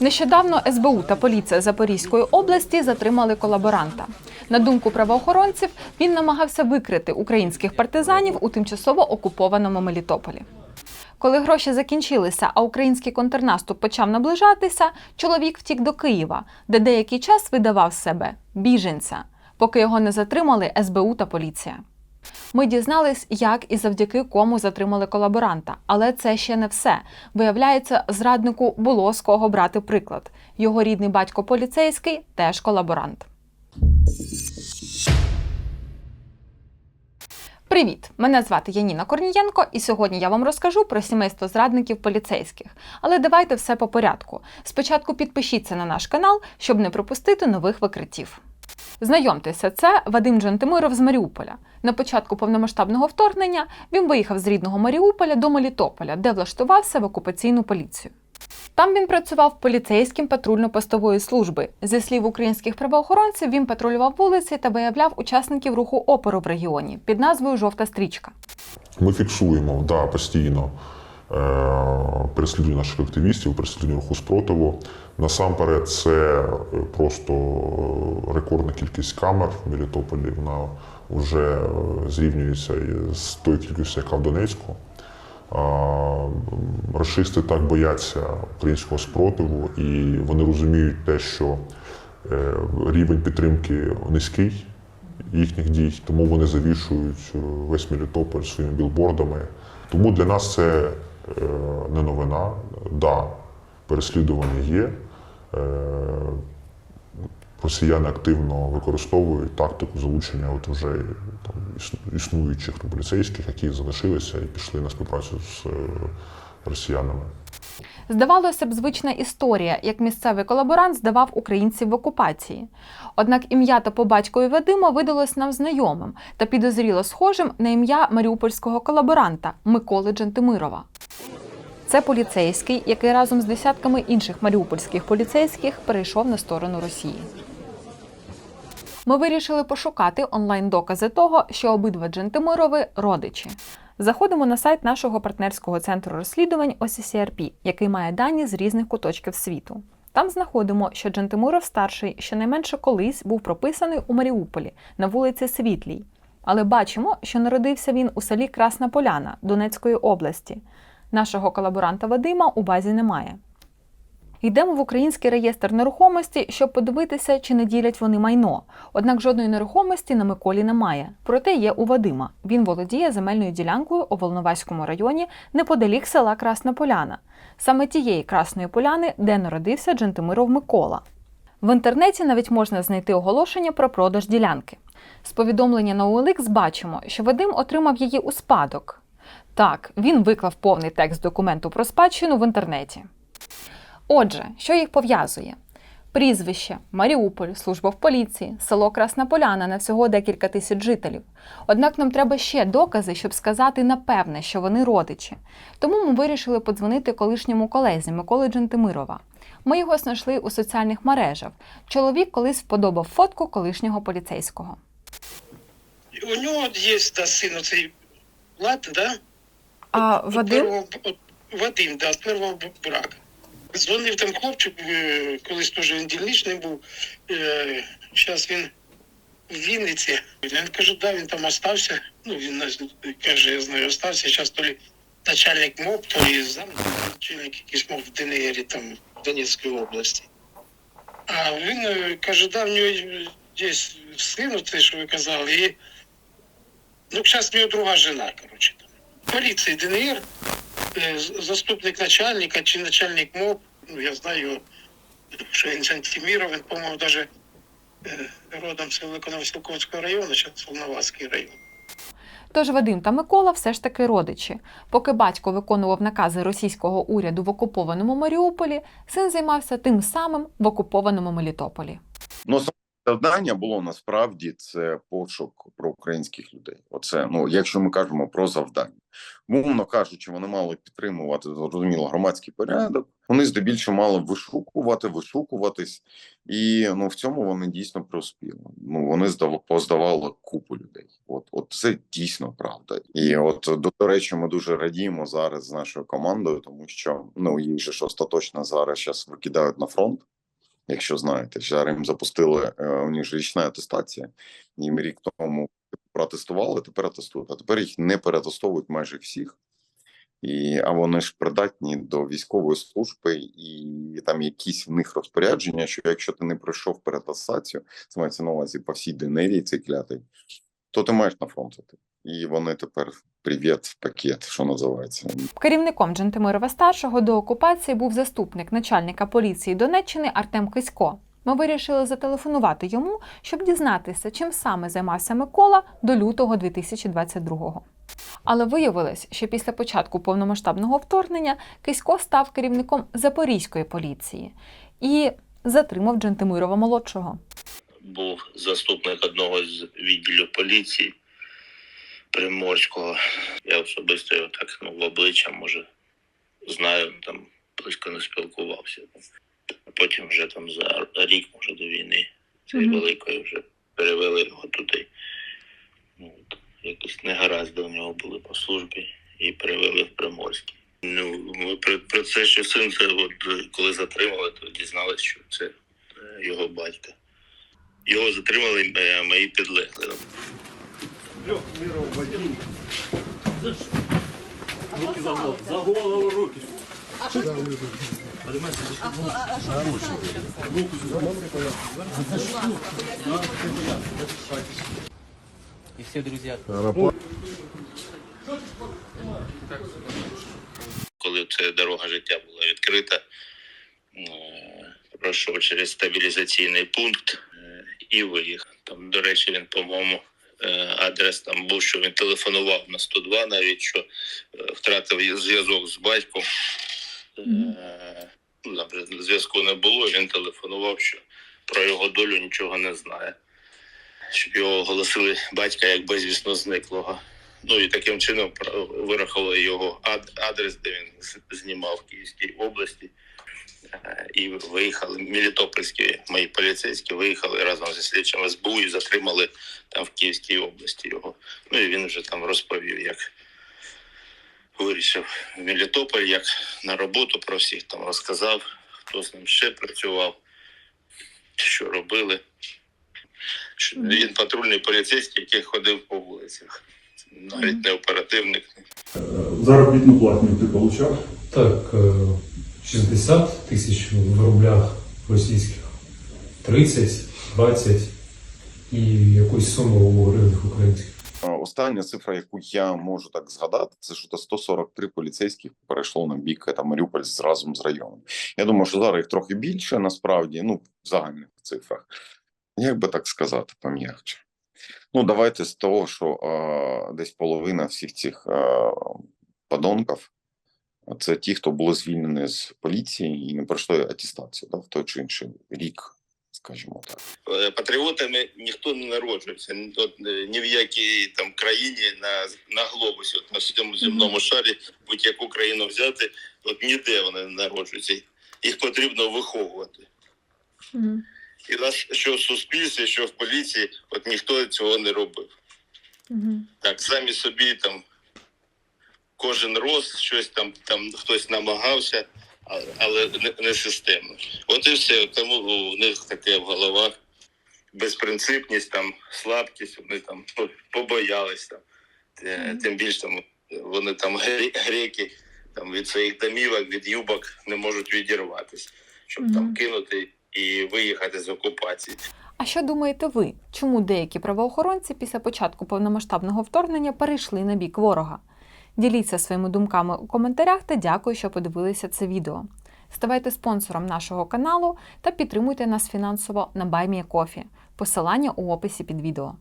Нещодавно СБУ та поліція Запорізької області затримали колаборанта. На думку правоохоронців, він намагався викрити українських партизанів у тимчасово окупованому Мелітополі. Коли гроші закінчилися, а український контрнаступ почав наближатися, чоловік втік до Києва, де деякий час видавав себе біженця, поки його не затримали СБУ та поліція. Ми дізнались, як і завдяки кому затримали колаборанта, але це ще не все. Виявляється, зраднику було з кого брати приклад. Його рідний батько поліцейський теж колаборант. Привіт! Мене звати Яніна Корнієнко, і сьогодні я вам розкажу про сімейство зрадників поліцейських. Але давайте все по порядку. Спочатку підпишіться на наш канал, щоб не пропустити нових викриттів. Знайомтеся, це Вадим Джантимиров з Маріуполя. На початку повномасштабного вторгнення він виїхав з рідного Маріуполя до Мелітополя, де влаштувався в окупаційну поліцію. Там він працював поліцейським патрульно-постової служби. Зі слів українських правоохоронців, він патрулював вулиці та виявляв учасників руху опору в регіоні під назвою Жовта стрічка. Ми фіксуємо да, постійно переслідування наших активістів, переслідування руху спротиву. Насамперед, це е, просто рекордна кількість камер в Мелітополі. Вона вже е, зрівнюється з тою кількістю, яка в Донецьку. Рашисти так бояться українського спротиву, і вони розуміють те, що е, рівень підтримки низький їхніх дій, тому вони завішують е, весь Мелітополь своїми білбордами. Тому для нас це е, не новина. Да, переслідування є. Е, Росіяни активно використовують тактику залучення от вже там, існуючих поліцейських, які залишилися і пішли на співпрацю з е, росіянами. Здавалося б, звична історія, як місцевий колаборант здавав українців в окупації. Однак ім'я та по батькові Вадима видалось нам знайомим та підозріло схожим на ім'я маріупольського колаборанта Миколи Джантимирова. Це поліцейський, який разом з десятками інших маріупольських поліцейських перейшов на сторону Росії. Ми вирішили пошукати онлайн-докази того, що обидва Джентимирови родичі. Заходимо на сайт нашого партнерського центру розслідувань OCCRP, який має дані з різних куточків світу. Там знаходимо, що Джентимиров старший щонайменше колись був прописаний у Маріуполі на вулиці Світлій. Але бачимо, що народився він у селі Красна Поляна Донецької області. Нашого колаборанта Вадима у базі немає. Йдемо в український реєстр нерухомості, щоб подивитися, чи не ділять вони майно. Однак жодної нерухомості на Миколі немає. Проте є у Вадима. Він володіє земельною ділянкою у Волноваському районі неподалік села Красна Поляна, саме тієї Красної Поляни, де народився Джентимиров Микола. В інтернеті навіть можна знайти оголошення про продаж ділянки. З повідомлення на OLX бачимо, що Вадим отримав її у спадок. Так, він виклав повний текст документу про спадщину в інтернеті. Отже, що їх пов'язує? Прізвище Маріуполь, служба в поліції, село Красна Поляна на всього декілька тисяч жителів. Однак нам треба ще докази, щоб сказати напевне, що вони родичі. Тому ми вирішили подзвонити колишньому колезі Миколи Джентимирова. Ми його знайшли у соціальних мережах. Чоловік колись вподобав фотку колишнього поліцейського. У нього є да, син оцей Влад, да? А Вадим? Вадим, да, з первого б- брака. Дзвонив там хлопчик, е, колись теж він дільничний був. Зараз він в Вінниці. Він каже, да, він там остався. Ну, він каже, я знаю, остався. Зараз то лі начальник МОП, то зам начальник якийсь МОП в ДНРі, там, в Донецькій області. А він е, каже, да, в нього є син, те, що ви казали, і Ну, зараз в нього друга жена, коротше. Поліції ДНР, е, заступник начальника чи начальник МОП, ну я знаю що він Жантиміров, він, по-моєму, навіть родом з Великоновського району, зараз Волноваський район. Тож Вадим та Микола все ж таки родичі. Поки батько виконував накази російського уряду в окупованому Маріуполі, син займався тим самим в окупованому Мелітополі. Но Завдання було насправді це пошук проукраїнських людей. Оце ну, якщо ми кажемо про завдання, умовно кажучи, вони мали підтримувати зрозуміло громадський порядок. Вони здебільшого мали вишукувати, вишукуватись, і ну в цьому вони дійсно преуспіли. Ну вони здав, поздавали купу людей. От, от це дійсно правда. І от до, до речі, ми дуже радіємо зараз з нашою командою, тому що ну їх же ж остаточно зараз зараз викидають на фронт. Якщо знаєте, їм запустили е, у них річна атестація, їм рік тому протестували, тепер атестують. А тепер їх не перетестовують майже всіх. І, а вони ж придатні до військової служби, і там якісь в них розпорядження, що якщо ти не пройшов перетестацію, це мається на увазі по всій ДНРі цей клятий, то ти маєш на фронт. І вони тепер привіт в пакет, що називається. Керівником Джентимирова старшого до окупації був заступник начальника поліції Донеччини Артем Кисько. Ми вирішили зателефонувати йому, щоб дізнатися, чим саме займався Микола до лютого 2022-го. Але виявилось, що після початку повномасштабного вторгнення Кисько став керівником Запорізької поліції і затримав Джентимирова молодшого. був заступник одного з відділів поліції Приморського. Я особисто його так ну, в обличчя, може, знаю, там близько не спілкувався. А потім вже там за рік, може, до війни цієї Мгм. великої вже перевели його туди. Ну, от, якось негаразди у нього були по службі і перевели в Приморський. Ну, ми про, про це, що син це, от, коли затримали, то дізналися, що це е, його батька. Його затримали е, мої підлеглі. Руки за голову, за голову руки. И все друзья. коли ця дорога життя була відкрита, е, пройшов через стабілізаційний пункт е, і виїхав. Там, до речі, він, по-моєму, адрес там був, що він телефонував на 102, навіть що е, втратив зв'язок з батьком. Е, Ну, зв'язку не було, він телефонував, що про його долю нічого не знає. Щоб його оголосили батька як безвісно зниклого. Ну і таким чином вирахували його ад- адрес, де він знімав в Київській області. Е, І виїхали мелітопольські мої поліцейські виїхали разом зі слідчим СБУ і затримали там в Київській області його. Ну і він вже там розповів, як вирішив в Мелітополь, як на роботу про всіх там розказав, хто з ним ще працював, що робили. Він патрульний поліцейський, який ходив по вулицях. Навіть не оперативник, Заробітну платню ти получав? Так, е, 60 тисяч в рублях російських, 30, 20 і якусь суму у гривнях українських. Остання цифра, яку я можу так згадати, це що 143 поліцейських перейшло на бік е, там Маріуполь з- разом з районом. Я думаю, що зараз їх трохи більше насправді, ну в загальних цифрах. Як би так сказати, пом'якче. Ну, давайте з того, що е, десь половина всіх цих е, подонків це ті, хто були звільнені з поліції і не пройшли атестацію да, в той чи інший рік, скажімо так. Е, патріотами ніхто не народжується. Ні- От, е, ні в якій там країні на, на глобусі, от на всьому земному шарі, будь-яку країну взяти, от ніде вони не народжуються. Їх потрібно виховувати. І нас що в суспільстві, що в поліції, от ніхто цього не робив. Так, самі собі там кожен роз, щось там, там хтось намагався, але не, не системно. От і все. Тому у них таке в головах безпринципність, там, слабкість, вони там по- побоялись там. Тим більше там вони там греки там від своїх домівок, від юбок не можуть відірватися, щоб там кинути і виїхати з окупації. А що думаєте ви? Чому деякі правоохоронці після початку повномасштабного вторгнення перейшли на бік ворога? Діліться своїми думками у коментарях та дякую, що подивилися це відео. Ставайте спонсором нашого каналу та підтримуйте нас фінансово на BuyMeACoffee. Посилання у описі під відео.